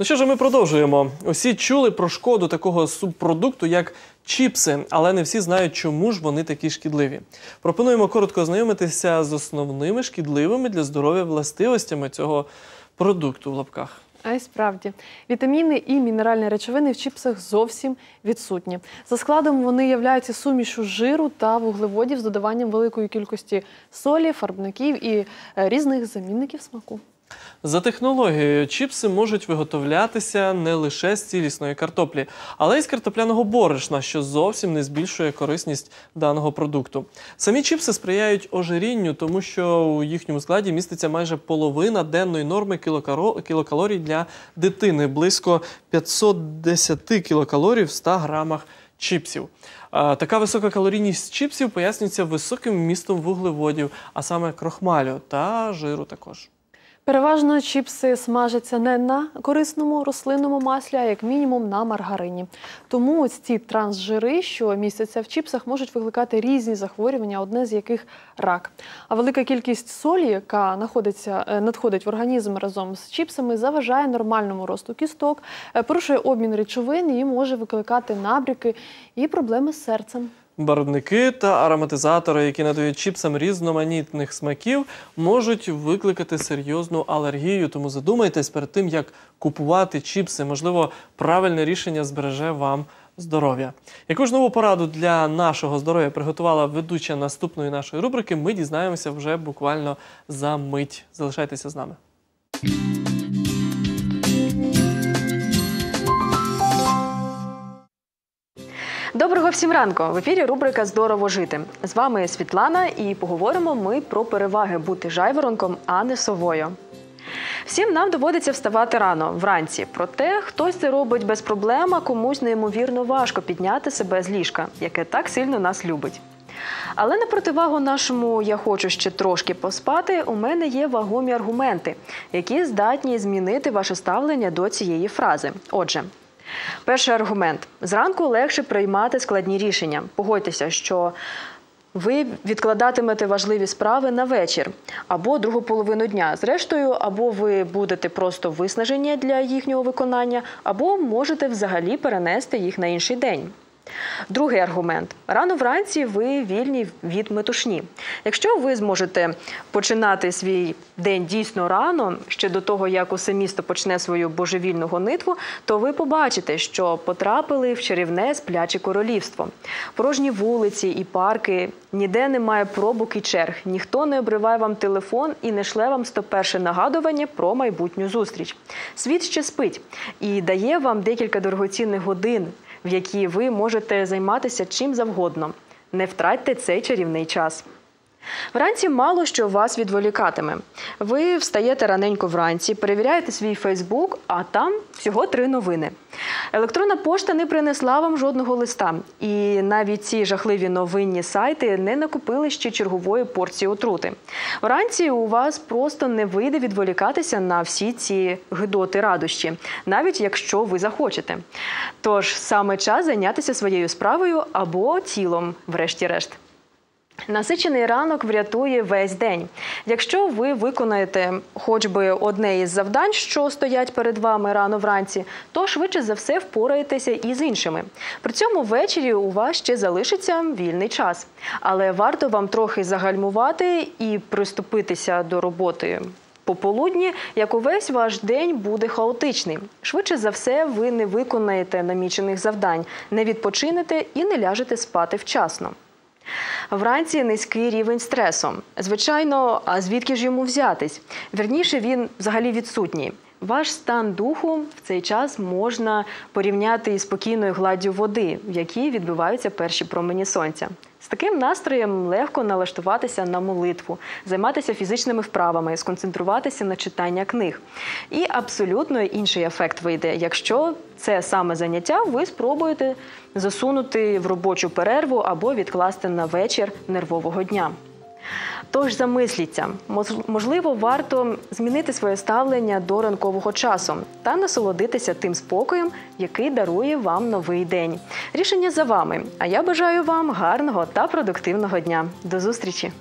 Ну що ж, ми продовжуємо. Усі чули про шкоду такого субпродукту, як чіпси, але не всі знають, чому ж вони такі шкідливі. Пропонуємо коротко ознайомитися з основними шкідливими для здоров'я властивостями цього продукту в лапках. А й справді, вітаміни і мінеральні речовини в чіпсах зовсім відсутні. За складом вони являються сумішю жиру та вуглеводів з додаванням великої кількості солі, фарбників і е, різних замінників смаку. За технологією, чіпси можуть виготовлятися не лише з цілісної картоплі, але й з картопляного борошна, що зовсім не збільшує корисність даного продукту. Самі чіпси сприяють ожирінню, тому що у їхньому складі міститься майже половина денної норми кілокалорій для дитини, близько 510 кілокалорій в 100 грамах чіпсів. Така висока калорійність чіпсів пояснюється високим вмістом вуглеводів, а саме крохмалю та жиру також. Переважно чіпси смажаться не на корисному рослинному маслі, а як мінімум на маргарині. Тому ось ці трансжири, що містяться в чіпсах, можуть викликати різні захворювання, одне з яких рак. А велика кількість солі, яка е, надходить в організм разом з чіпсами, заважає нормальному росту кісток, е, порушує обмін речовин і може викликати набряки і проблеми з серцем. Барвники та ароматизатори, які надають чіпсам різноманітних смаків, можуть викликати серйозну алергію. Тому задумайтесь перед тим, як купувати чіпси. Можливо, правильне рішення збереже вам здоров'я. Яку ж нову пораду для нашого здоров'я приготувала ведуча наступної нашої рубрики, ми дізнаємося вже буквально за мить. Залишайтеся з нами. Доброго всім ранку! В ефірі рубрика Здорово жити. З вами Світлана, і поговоримо ми про переваги бути жайворонком, а не совою. Всім нам доводиться вставати рано вранці. Проте хтось це робить без проблем, а комусь неймовірно важко підняти себе з ліжка, яке так сильно нас любить. Але на противагу нашому я хочу ще трошки поспати. У мене є вагомі аргументи, які здатні змінити ваше ставлення до цієї фрази. Отже, перший аргумент: зранку легше приймати складні рішення. Погодьтеся, що ви відкладатимете важливі справи на вечір або другу половину дня. Зрештою, або ви будете просто виснажені для їхнього виконання, або можете взагалі перенести їх на інший день. Другий аргумент: рано вранці ви вільні від метушні. Якщо ви зможете починати свій день дійсно рано, ще до того, як усе місто почне свою божевільну гонитву, то ви побачите, що потрапили в чарівне спляче королівство. Порожні вулиці і парки, ніде немає пробок і черг, ніхто не обриває вам телефон і не шле вам 101 нагадування про майбутню зустріч. Світ ще спить і дає вам декілька дорогоцінних годин в якій ви можете займатися чим завгодно. Не втратьте цей чарівний час. Вранці мало що вас відволікатиме. Ви встаєте раненько вранці, перевіряєте свій Фейсбук, а там всього три новини. Електронна пошта не принесла вам жодного листа, і навіть ці жахливі новинні сайти не накупили ще чергової порції отрути. Вранці у вас просто не вийде відволікатися на всі ці гидоти радощі, навіть якщо ви захочете. Тож саме час зайнятися своєю справою або тілом, врешті-решт. Насичений ранок врятує весь день. Якщо ви виконаєте хоч би одне із завдань, що стоять перед вами рано вранці, то швидше за все впораєтеся і з іншими. При цьому ввечері у вас ще залишиться вільний час. Але варто вам трохи загальмувати і приступитися до роботи. Пополудні, як увесь ваш день буде хаотичний. Швидше за все, ви не виконаєте намічених завдань, не відпочинете і не ляжете спати вчасно. Вранці низький рівень стресу. Звичайно, а звідки ж йому взятись? Вірніше, він взагалі відсутній. Ваш стан духу в цей час можна порівняти із спокійною гладдю води, в якій відбиваються перші промені сонця. З таким настроєм легко налаштуватися на молитву, займатися фізичними вправами, сконцентруватися на читання книг. І абсолютно інший ефект вийде, якщо це саме заняття ви спробуєте засунути в робочу перерву або відкласти на вечір нервового дня. Тож замисліться, можливо, варто змінити своє ставлення до ранкового часу та насолодитися тим спокоєм, який дарує вам новий день. Рішення за вами. А я бажаю вам гарного та продуктивного дня. До зустрічі!